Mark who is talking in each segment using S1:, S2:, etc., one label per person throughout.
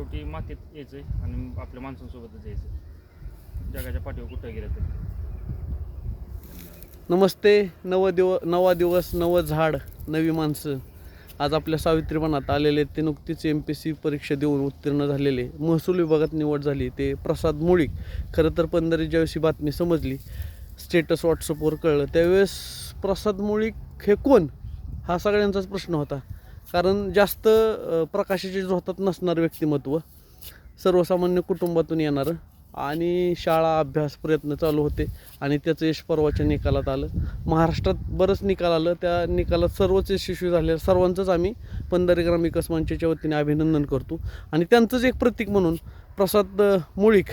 S1: शेवटी मातीत यायचं आहे आणि आपल्या माणसांसोबतच यायचं जगाच्या पाठीवर कुठं गेलं तरी.
S2: नमस्ते नव दिव नवा दिवस नवं झाड नवी माणसं. आज आपल्या सावित्रीपणात आलेले ते नुकतीच एम पी सी परीक्षा देऊन उत्तीर्ण झालेले महसूल विभागात निवड झाली. ते प्रसाद मुळीक. खरं तर पंधरी ज्यावेळेस बातमी समजली स्टेटस व्हॉट्सअपवर कळलं. त्यावेळेस प्रसाद मुळीक हे कोण? हा सगळ्यांचाच प्रश्न होता. कारण जास्त प्रकाशाचे झोतात नसणारं व्यक्तिमत्व. सर्वसामान्य कुटुंबातून येणारं आणि शाळा अभ्यास प्रयत्न चालू होते आणि त्याचं यश परवाच्या निकालात आलं. महाराष्ट्रात बरंच निकाल आलं. त्या निकालात सर्वच यशस्वी झाले. सर्वांचंच आम्ही पंधरी ग्राम विकास मंचाच्या वतीने अभिनंदन करतो. आणि त्यांचंच एक प्रतीक म्हणून प्रसाद मुळीक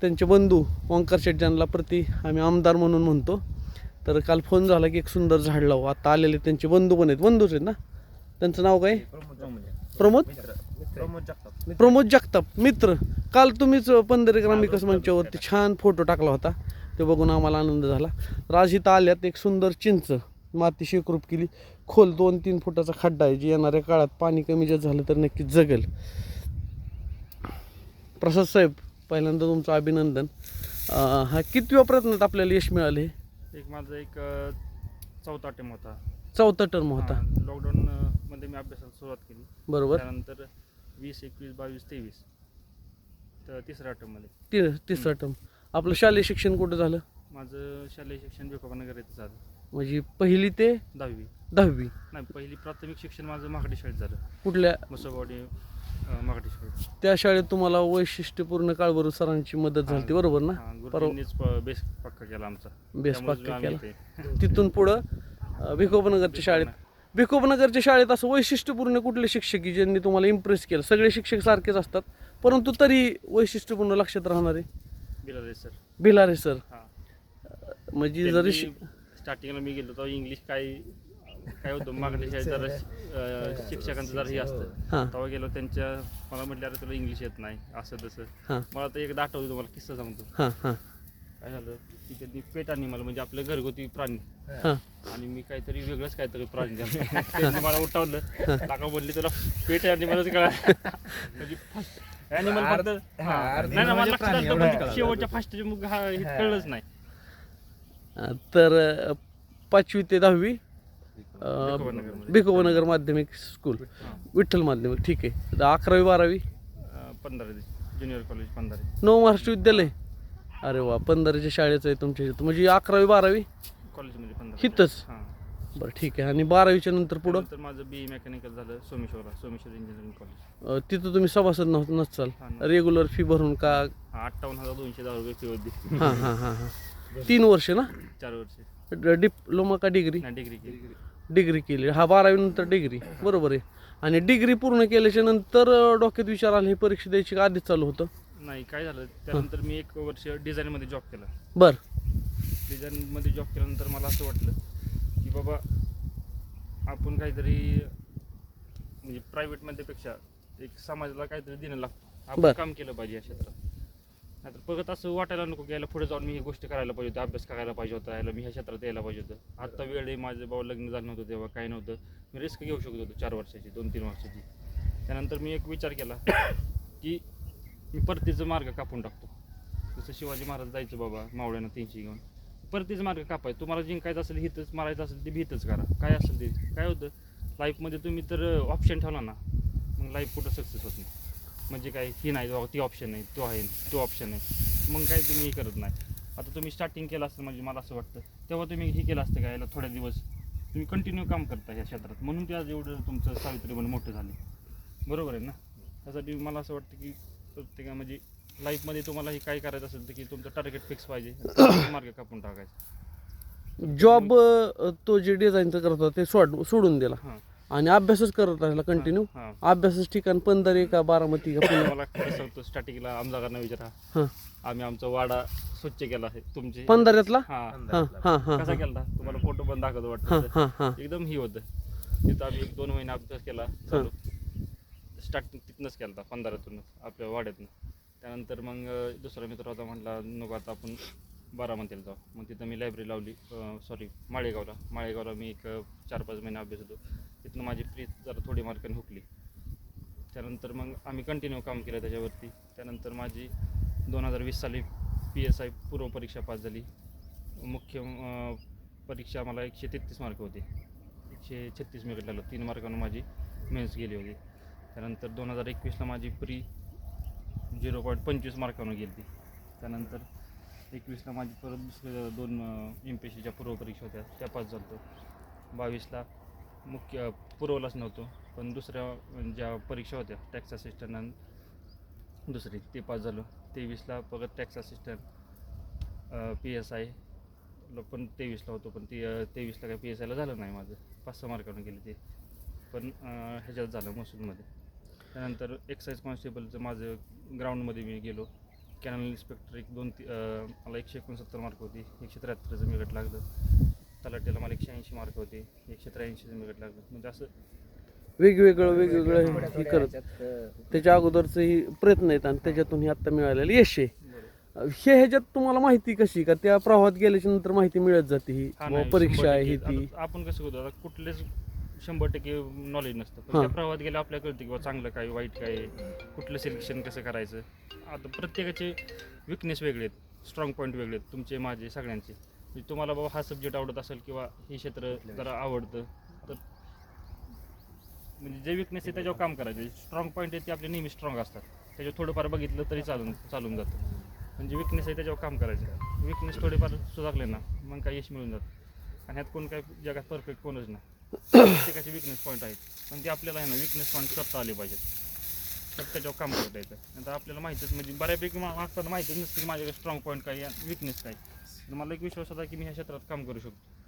S2: त्यांचे बंधू ओंकार शेटजांना प्रति आम्ही आमदार म्हणून म्हणतो. तर काल फोन झाला की एक सुंदर झाड लावू. आता आलेले त्यांचे बंधू पण आहेत. बंधूच आहेत ना? त्यांचं नाव काय? प्रमोद प्रमोद? जगताप. मित्र. काल तुम्हीच पंधरा ग्राम विकास मंचावरती छान फोटो टाकला होता. ते बघून आम्हाला आनंद झाला. तर आज इथं आल्यात एक सुंदर चिंच माती शेकरूप केली. खोल दोन तीन फुटाचा खड्डा आहे. जी येणाऱ्या काळात पाणी कमी जास्त झालं तर नक्कीच जगेल. प्रसाद साहेब पहिल्यांदा तुमचं अभिनंदन. हा कितव्या प्रयत्नात आपल्याला यश मिळाले
S1: एक माझा एक चौथा टेम होता.
S2: चौथा टर्म होता.
S1: लॉकडाऊन मध्ये मी अभ्यासाला सुरुवात केली.
S2: बरोबर.
S1: त्यानंतर वीस एकवीस बावीस तेवीस. तर तिसऱ्या मध्ये.
S2: ति तिसरा टर्म आपलं शालेय शिक्षण कुठं झालं?
S1: माझं शालेय शिक्षण बेकोबानगर येतं झालं.
S2: म्हणजे पहिली ते
S1: दहावी.
S2: दहावी.
S1: नाही पहिली प्राथमिक शिक्षण माझं महागडी शाळेत झालं.
S2: कुठल्या?
S1: मुसळवाडी महागडी शाळेत.
S2: त्या शाळेत तुम्हाला वैशिष्ट्यपूर्ण काळभरू सरांची मदत झाली बरोबर ना?
S1: हा,
S2: परवा
S1: गुरुजींनीच बेस पक्का केला आमचा.
S2: बेस
S1: त्यामुळेच
S2: पक्का
S1: आम्ही
S2: केला.
S1: इथे.
S2: तिथून पुढं अं, भिकोबनगरच्या शाळेत भिकोबनगरच्या शाळेत असं वैशिष्ट्यपूर्ण कुठले शिक्षक की ज्यांनी तुम्हाला इम्प्रेस केलं? सगळे शिक्षक सारखेच असतात परंतु तरी वैशिष्ट्यपूर्ण लक्षात राहणारे
S1: बिलारे सर.
S2: भिलारे सर.
S1: हा.
S2: म्हणजे जरी शि-
S1: स्टार्टिंगला मी गेलो तेव्हा इंग्लिश काय काय होतं? मागल्या शाळेत जरा अं, शिक्षकांचं जरा हे असतं. तेव्हा गेलो त्यांच्या मला म्हटलं अरे तुला इंग्लिश येत नाही असं तसं.
S2: हां.
S1: मला तर एकदा आठवतं तुम्हाला किस्सा सांगतो.
S2: हां हां.
S1: काय झालं की त्यांनी पेट animal म्हणजे आपलं घरगुती प्राणी.
S2: हां.
S1: आणि मी काहीतरी वेगळंच काहीतरी प्राणी द्या. त्यांनी मला उठवलं. टाका बोलली तुला पेट अॅनिमलच कळा म्हणजे अॅनिमल फक्त हा. नाही ना मला लक्षात आलं पण ते शेवटच्या फास्टचे मुग हा हे कळलंच नाही.
S2: अं, तर अं, पाचवी ते दहावी
S1: भिकोबानगरमध्ये.
S2: भिकोबनगर माध्यमिक स्कूल. विठ्ठल माध्यमिक ठीक आहे. तर अकरावी बारावी?
S1: अं, पंधरा ज्युनियर कॉलेज पंधरा
S2: नऊ महाराष्ट्र विद्यालय. अरे वा पंधराच्या शाळेचं आहे तुमच्या इथं. म्हणजे अकरावी बारावी?
S1: कॉलेजमध्ये पंधरा हां.
S2: बरं ठीक आहे. आणि बारावीच्या नंतर पुढं?
S1: तर माझं बी मेकॅनिकल झालं सोमेश्वरला सोमेश्वर इंजिनिअरिंग कॉलेज
S2: अं, तिथं तुम्ही सभासद नव्ह नसाल
S1: हा ना.
S2: रेग्युलर फी भरून का?
S1: अठ्ठावन्न हजार दोनशे दहा रुपये फी होती.
S2: हां हां हां हां. तीन वर्ष ना?
S1: चार वर्षे.
S2: ड- डिप्लोमा का डिग्री?
S1: डिग्री केली.
S2: डिग्री केली. हा बारावी नंतर डिग्री. बरोबर आहे. आणि डिग्री पूर्ण केल्याच्यानंतर अं, डोक्यात विचार आला हे परीक्षा द्यायची का आधीच चालू होतं?
S1: नाही काय झालं? त्यानंतर मी एक वर्ष डिझाईनमध्ये जॉब केला.
S2: बरं.
S1: डिझाईनमध्ये जॉब केल्यानंतर मला असं वाटलं की बाबा आपण काहीतरी म्हणजे प्रायव्हेटमध्ये पेक्षा एक समाजाला काहीतरी देणं लागतं. आपण
S2: बरं.
S1: काम केलं पाहिजे या क्षेत्रात. नाहीतर परत असं वाटायला नको की याला पुढे जाऊन मी ही गोष्ट करायला पाहिजे होती अभ्यास करायला पाहिजे होता याला मी ह्या क्षेत्रात यायला पाहिजे होतं. आत्ता वेळ आहे माझं बाबा लग्न झालं नव्हतं तेव्हा काय नव्हतं. मी रिस्क घेऊ शकत होतो चार वर्षाची दोन तीन वर्षाची. त्यानंतर मी एक विचार केला की मी परतीचा मार्ग कापून टाकतो. जसं शिवाजी महाराज जायचं बाबा मावळ्यानं तीनशे घेऊन. परतीचा मार्ग कापाय. तुम्हाला जिंकायचं असेल हितच मारायचं असेल ते भीतच करा. काय असेल ते? काय होतं? लाईफमध्ये तुम्ही तर ऑप्शन ठेवला ना. मग लाईफ कुठं सक्सेस होत नाही. म्हणजे काय? ही नाही बाबा ती ऑप्शन आहे तो आहे तो ऑप्शन आहे मग काय तुम्ही हे करत नाही. आता तुम्ही स्टार्टिंग केलं असतं म्हणजे मला असं वाटतं. तेव्हा तुम्ही हे केलं असतं का याला थोड्या दिवस? तुम्ही कंटिन्यू काम करता ह्या क्षेत्रात. म्हणून ते आज एवढं तुमचं सावित्री मोठं झाले. बरोबर आहे ना? त्यासाठी मला असं वाटतं की प्रत्येका म्हणजे लाईफमध्ये तुम्हाला हे काय करायचं असेल तर की तुमचं टार्गेट फिक्स पाहिजे. मार्ग कापून टाकायचा.
S2: जॉब तो जे डिझाईनचं करत होता ते सोड सोडून दिला. आणि अभ्यासच करत राहिला कंटिन्यू अभ्यासाचं ठिकाण पंधरे का बारामती का
S1: मला सांगतो स्टार्टिंगला आमदारांना विचारा. आम्ही आमचा वाडा स्वच्छ केला आहे. तुमचे
S2: पंधऱ्यातला
S1: कसा केला तुम्हाला फोटो पण दाखवतो वाटतं. एकदम ही होतं. तिथं आम्ही एक दोन महिने अभ्यास केला. स्टार्टिंग तिथनंच केला होता पंधरातूनच आपल्या वाड्यातनं. त्यानंतर मग दुसरा मित्र होता म्हटला नको आता आपण बारामतीला जाऊ. मग तिथं मी लायब्ररी लावली सॉरी माळेगावला. माळेगावला मी एक चार पाच महिने अभ्यास होतो. तिथनं माझी फ्री जरा थोडी मार्काने हुकली. त्यानंतर मग आम्ही कंटिन्यू काम केलं त्याच्यावरती. त्यानंतर माझी दोन हजार वीस साली पी एस आय पूर्व परीक्षा पास झाली. मुख्य परीक्षा मला एकशे तेहतीस मार्क होते. एकशे छत्तीस मी लागलं तीन मार्कानं माझी मेन्स गेली होती. त्यानंतर दोन हजार एकवीसला माझी प्री झिरो पॉईंट पंचवीस मार्कानं गेली. ती त्यानंतर एकवीसला माझी परत दुसरे दोन एम पी एस सीच्या पूर्व परीक्षा होत्या. त्या पास झालतो बावीसला मुख्य पुरवलाच नव्हतो. पण दुसऱ्या ज्या परीक्षा होत्या टॅक्स असिस्टंट आणि दुसरी ते पास झालो. तेवीसला परत tax assistant P S I पण तेवीसला होतो. पण ते तेवीसला काय पी एस आयला झालं नाही माझं. पाच सहा मार्कानं गेले ते. पण ह्याच्यात झालं महसूलमध्ये. त्यानंतर एक्साईज कॉन्स्टेबलचं माझं ग्राउंडमध्ये मी गेलो. कॅनल इन्स्पेक्टर एक दोन ती मला एकशे एकोणसत्तर मार्क होती. एकशे त्र्याहत्तरचं मिळत लागलं. तलाट्याला मला एकशे ऐंशी मार्क होते. एकशे त्र्याऐंशीचं मिळत लागलं. म्हणजे असं
S2: वेगवेगळं वेगवेगळं हे करत. त्याच्या अगोदरचं ही प्रयत्न आहेत आणि त्याच्यातून हे आता मिळालेलं यश. आहे हे ह्याच्यात तुम्हाला माहिती कशी? का त्या प्रवाहात गेल्याच्यानंतर माहिती मिळत जाते ही? परीक्षा आहे ही. ती.
S1: आपण कसं करतो कुठलेच शंभर टक्के नॉलेज नसतं. पण. त्या प्रवाहात गेलं आपल्याला कळतं किंवा चांगलं काय? वाईट काय? आहे, कुठलं सिलेक्शन कसं करायचं? आता प्रत्येकाचे विकनेस वेगळे आहेत. स्ट्रॉंग पॉईंट वेगळे आहेत. तुमचे माझे सगळ्यांचे. म्हणजे तुम्हाला बाबा हा सब्जेक्ट आवडत असेल किंवा हे क्षेत्र जरा आवडतं तर म्हणजे जे विकनेस आहे त्याच्यावर काम करायचे. स्ट्रॉंग पॉईंट आहे ते आपले नेहमी स्ट्रॉंग असतात. त्याच्यावर थोडंफार बघितलं तरी चालून चालून जातं. म्हणजे विकनेस आहे त्याच्यावर काम करायचं. विकनेस थोडेफार सुधारले ना मग काय यश मिळून जातं. आणि ह्यात कोण काय जगात परफेक्ट कोणच नाही. प्रत्येकाचे विकनेस पॉईंट आहेत. पण ते आपल्याला आहे ना विकनेस पॉईंट स्वतः आले पाहिजेत. तर त्याच्यावर काम करता येतं. नंतर आपल्याला माहितीच म्हणजे बऱ्यापैकी मा- माहितीच नसतं की माझ्याकडे स्ट्रॉंग पॉईंट काय विकनेस काय तर मला एक विश्वास होता की मी ह्या क्षेत्रात काम करू शकतो.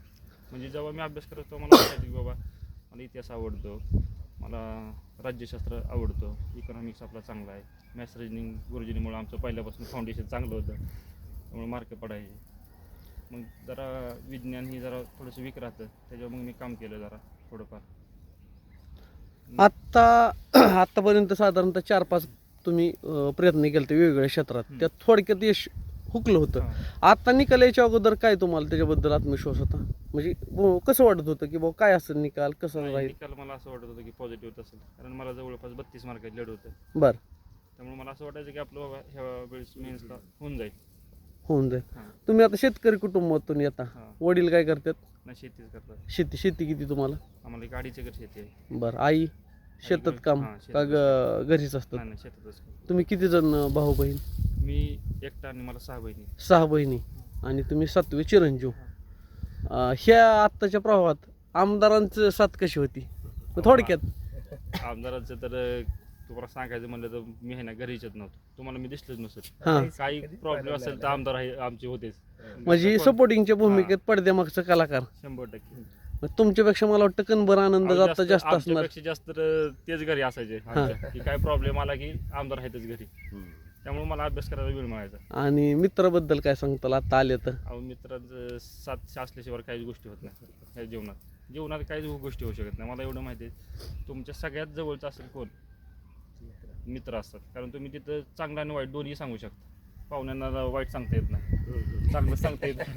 S1: म्हणजे जेव्हा मी अभ्यास करत होतो मला वाटायचं की बाबा मला इतिहास आवडतो मला राज्यशास्त्र आवडतं इकॉनॉमिक्स आपला चांगला आहे. मॅथ्स रिजनिंग गुरुजींमुळे आमचं पहिल्यापासून फाउंडेशन चांगलं होतं. त्यामुळे मार्क पडायचे. मग जरा विज्ञान ही जरा थोडंसं वीक राहतं. त्याच्यावर मग मी काम केलं जरा थोडंफार.
S2: आत्ता आत्तापर्यंत साधारणतः चार पाच तुम्ही अं, प्रयत्न केले ते वेगवेगळ्या क्षेत्रात. त्यात थोडक्यात यश हुकलं होतं. आता निकाल याच्या अगोदर काय तुम्हाला त्याच्याबद्दल आत्मविश्वास होता? म्हणजे कसं वाटत होतं की बाबा काय असेल निकाल कसं राहील?
S1: निकाल मला असं वाटत होतं की पॉझिटिव्ह असेल कारण मला जवळपास बत्तीस मार्कात लेड होतं
S2: बर.
S1: त्यामुळे मला असं वाटायचं की आपलं बाबा ह्या वेळेस मेन्सला होऊन जाईल.
S2: होऊन जाईल. तुम्ही आता शेतकरी कुटुंबातून येता.
S1: हां.
S2: वडील काय करतात?
S1: नाही शेतीच करतात.
S2: शेती शेती किती तुम्हाला?
S1: आम्हाला एक अडीच एकर शेती आहे.
S2: बरं आई शेतात काम
S1: हां,
S2: का ग- घरीच असतात?
S1: नाही नाही शेतातच करतो.
S2: तुम्ही किती जण भाऊ बहीण?
S1: मी एकटा आणि मला सहा बहिणी.
S2: सहा बहिणी. आणि तुम्ही सातवे चिरंजीव. अं, ह्या आत्ताच्या प्रवाहात आमदारांचं साथ कशी होती? थोडक्यात.
S1: आमदारांचं तर अं, तुम्हाला सांगायचं म्हणलं तर मी आहे ना घरीच येत नव्हतो. तुम्हाला मी दिसलंच नसत
S2: हां.
S1: काही प्रॉब्लेम असेल तर आमदार आहे आमचे होतेच.
S2: म्हणजे सपोर्टिंगच्या भूमिकेत पडद्यामागचं कलाकार.
S1: शंभर टक्के.
S2: मग तुमच्यापेक्षा मला वाटतं कणभर आनंद जास्त जास्त असणार.
S1: आमच्यापेक्षा जास्त तर तेच घरी असायचे. आमच्या. की काय प्रॉब्लेम आला की आमदार आहेतच घरी. त्यामुळे मला अभ्यास करायला वेळ मिळायचा.
S2: आणि मित्राबद्दल काय सांगताल? आता आले तर.
S1: अहो मित्रांचं साथ असल्याशिवाय काहीच गोष्टी होत नाही जीवनात. जीवनात काहीच गोष्टी होऊ शकत नाही. मला एवढं माहिती आहे. तुमच्या सगळ्यात जवळचं असेल कोण? मित्र असतात. कारण तुम्ही तिथं चांगला आणि वाईट दोन्ही सांगू शकता. पाहुण्यांना वाईट सांगता येत नाही. चांगलं सांगता येत नाही.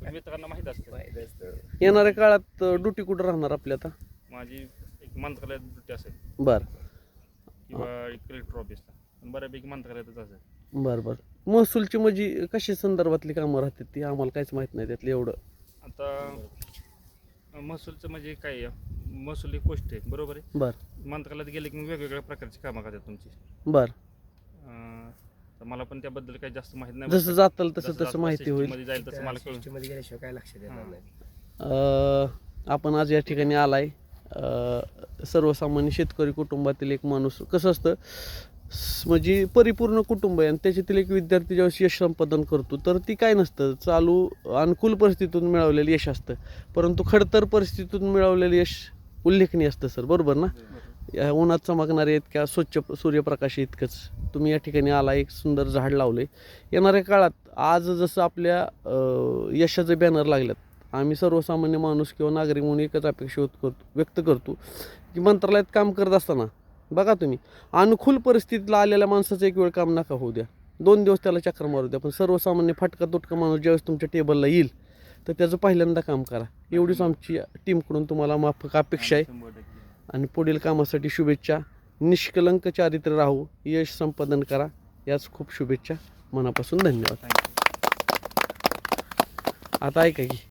S1: पण मित्रांना माहीत असतं.
S2: येणाऱ्या काळात ड्युटी कुठं राहणार आपल्या आता?
S1: माझी एक मंत्रालयात ड्युटी असेल.
S2: बर.
S1: किंवा एक कलेक्टर ऑफिसला पण बऱ्यापैकी मंत्रालयातच असेल.
S2: बर बर. महसूलची म्हणजे कशा संदर्भातली कामं राहतात ती? आम्हाला काहीच माहीत नाही त्यातलं एवढं.
S1: आता महसूलचं म्हणजे काय आहे? महसूल एक गोष्ट आहे बरोबर आहे?
S2: बर.
S1: मंत्रालयात गेले की मग वेगवेगळ्या प्रकारची कामं करतात तुमची.
S2: बर.
S1: अं, तर मला पण त्याबद्दल काही जास्त माहीत नाही.
S2: जसं जाताल तसं
S1: जसं
S2: तसं माहिती होईल.
S1: मध्ये जाईल तसं मला कळून.
S3: गेल्याशिवाय काय लक्षात येणार
S1: हां.
S3: नाही.
S2: अं, आपण आज या ठिकाणी आलाय. अं, सर्वसामान्य शेतकरी कुटुंबातील एक माणूस. कसं असतं स- म्हणजे परिपूर्ण कुटुंब आहे आणि त्याच्यातील एक विद्यार्थी ज्यावेळेस यश संपादन करतो तर ती काय नसतं चालू अनुकूल परिस्थितीतून मिळवलेलं यश असतं. परंतु खडतर परिस्थितीतून मिळवलेलं यश उल्लेखनीय असतं सर. बरोबर ना? या उन्हात चमकणारे इतक्या स्वच्छ सूर्यप्रकाश इतकंच. तुम्ही या ठिकाणी आला एक सुंदर झाड लावले येणाऱ्या काळात आज जसं आपल्या यशाचे बॅनर लागल्यात आम्ही सर्वसामान्य माणूस किंवा नागरिक म्हणून एकच अपेक्षा होत करतो व्यक्त करतो की मंत्रालयात काम करत असताना बघा तुम्ही अनुकूल परिस्थितीला आलेल्या माणसाचं एक वेळ काम नका होऊ द्या. दोन दिवस त्याला चक्र मारू द्या पण सर्वसामान्य फाटका तुटका माणूस ज्यावेळेस तुमच्या टेबलला येईल तर त्याचं पहिल्यांदा काम करा. एवढीच आमची टीमकडून तुम्हाला माफक अपेक्षा आहे. आणि पुढील कामासाठी शुभेच्छा. निष्कलंक चारित्र्य राहू यश संपादन करा. याच खूप शुभेच्छा. मनापासून धन्यवाद. आता ऐका की